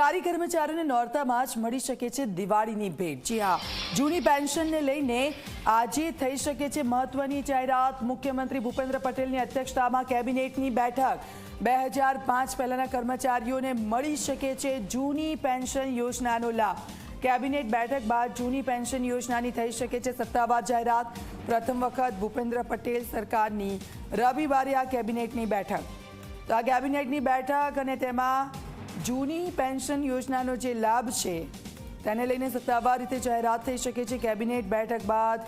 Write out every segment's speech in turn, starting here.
સરકારી કર્મચારીઓને નોરતામાં જ મળી શકે છે દિવાળીની ભેટ. જી હા, જૂની પેન્શનને લઈને આજે થઈ શકે છે મહત્વની જાહેરાત. મુખ્યમંત્રી ભૂપેન્દ્ર પટેલની અધ્યક્ષતામાં કેબિનેટની બેઠક. બે હજાર પાંચ પહેલાના કર્મચારીઓને મળી શકે છે જૂની પેન્શન યોજનાનો લાભ. કેબિનેટ બેઠક બાદ જૂની પેન્શન યોજનાની થઈ શકે છે સત્તાવાર જાહેરાત. પ્રથમ વખત ભૂપેન્દ્ર પટેલ સરકારની રવિવારે આ કેબિનેટની બેઠક. તો આ કેબિનેટની બેઠક અને તેમાં જૂની પેન્શન યોજનાનો જે લાભ છે, તેને લઈને સત્તાવાર રીતે જાહેરાત થઈ શકે છે. કેબિનેટ બેઠક બાદ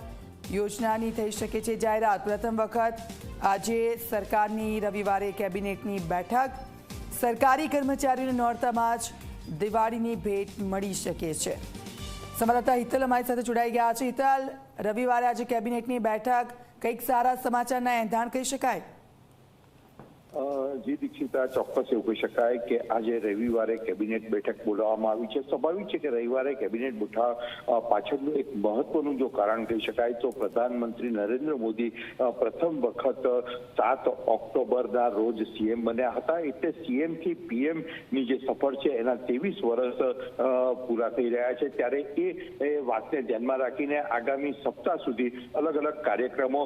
યોજનાની થઈ શકે છે જાહેરાત. પ્રથમ વખત આજે સરકારની રવિવારે કેબિનેટની બેઠક. સરકારી કર્મચારીઓને નોરતામાં જ દિવાળીની ભેટ મળી શકે છે. સંવાદદાતા હિતલ અમારી સાથે જોડાઈ ગયા છે. હિતલ, રવિવારે આજે કેબિનેટની બેઠક. કંઈક સારા સમાચારના એંધાણ કહી શકાય? જી દીક્ષિતા ચોક્કસ એવું કહી શકાય કે આજે રવિવારે કેબિનેટ બેઠક બોલાવવામાં આવી છે. સ્વાભાવિક છે કે રવિવારે કેબિનેટ બેઠા પાછળનું એક મહત્વનું જો કારણ કહી શકાય તો પ્રધાનમંત્રી નરેન્દ્ર મોદી પ્રથમ વખત સાત ઓક્ટોબરના રોજ સીએમ બન્યા હતા. એટલે સીએમથી પીએમની જે સફર છે એના ત્રેવીસ વર્ષ પૂરા થઈ રહ્યા છે. ત્યારે એ વાતને ધ્યાનમાં રાખીને આગામી સપ્તાહ સુધી અલગ અલગ કાર્યક્રમો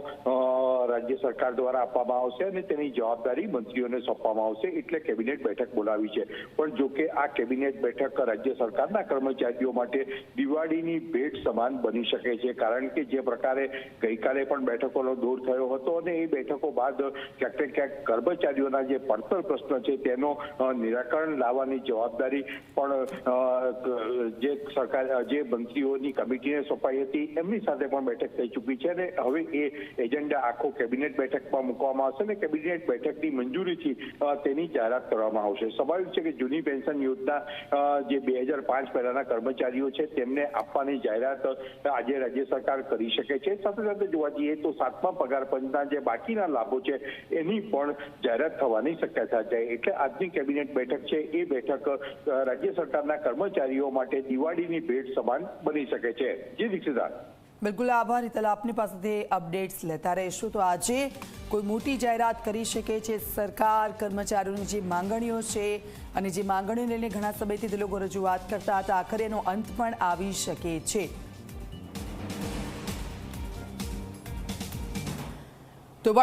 રાજ્ય સરકાર દ્વારા આપવામાં આવશે અને તેની જવાબદારી મંત્રીઓને સોંપવામાં આવશે એટલે કેબિનેટ બેઠક બોલાવી છે. પણ જો કે આ કેબિનેટ બેઠક રાજ્ય સરકારના કર્મચારીઓ માટે દિવાળીની ભેટ સમાન બની શકે છે. કારણ કે જે પ્રકારે ગઈકાલે પણ બેઠકોનો દોર થયો હતો અને એ બેઠકો બાદ ક્યાંક ક્યાંક કર્મચારીઓના જે પડતર પ્રશ્ન છે તેનો નિરાકરણ લાવવાની જવાબદારી પણ જે સરકાર, જે મંત્રીઓની કમિટીને સોંપાઈ હતી, એમની સાથે પણ બેઠક થઈ ચૂકી છે અને હવે એ એજન્ડા આખો કેબિનેટ બેઠકમાં મૂકવામાં આવશે અને કેબિનેટ બેઠકની મંજૂરીથી તેની જાહેરાત કરવામાં આવશે. સ્વાભાવિક છે કે જૂની પેન્શન યોજના જે બે હજાર પાંચ પહેલાના કર્મચારીઓ છે, તેમને આપવાની જાહેરાત આજે રાજ્ય સરકાર કરી શકે છે? સાથે સાથે જોવા જઈએ તો સાતમા પગાર પંચના જે બાકીના લાભો છે, એની પણ જાહેરાત થવાની શક્યતા છે. એટલે આજની કેબિનેટ બેઠક છે, એ બેઠક રાજ્ય સરકારના કર્મચારીઓ માટે દિવાળીની ભેટ સમાન બની શકે છે. જી દીક્ષિતા. બિલકુલ આભાર, હિતલ, આપની પાસેથી અપડેટ્સ લેતા રહીશું. તો આજે કોઈ મોટી જાહેરાત કરી શકે છે સરકાર, કર્મચારીઓની જે માંગણીઓ છે અને જે માંગણીઓ લઈને ઘણા સમયથી તે લોકો રજૂઆત કરતા હતા. આખરે એનો અંત પણ આવી શકે છે.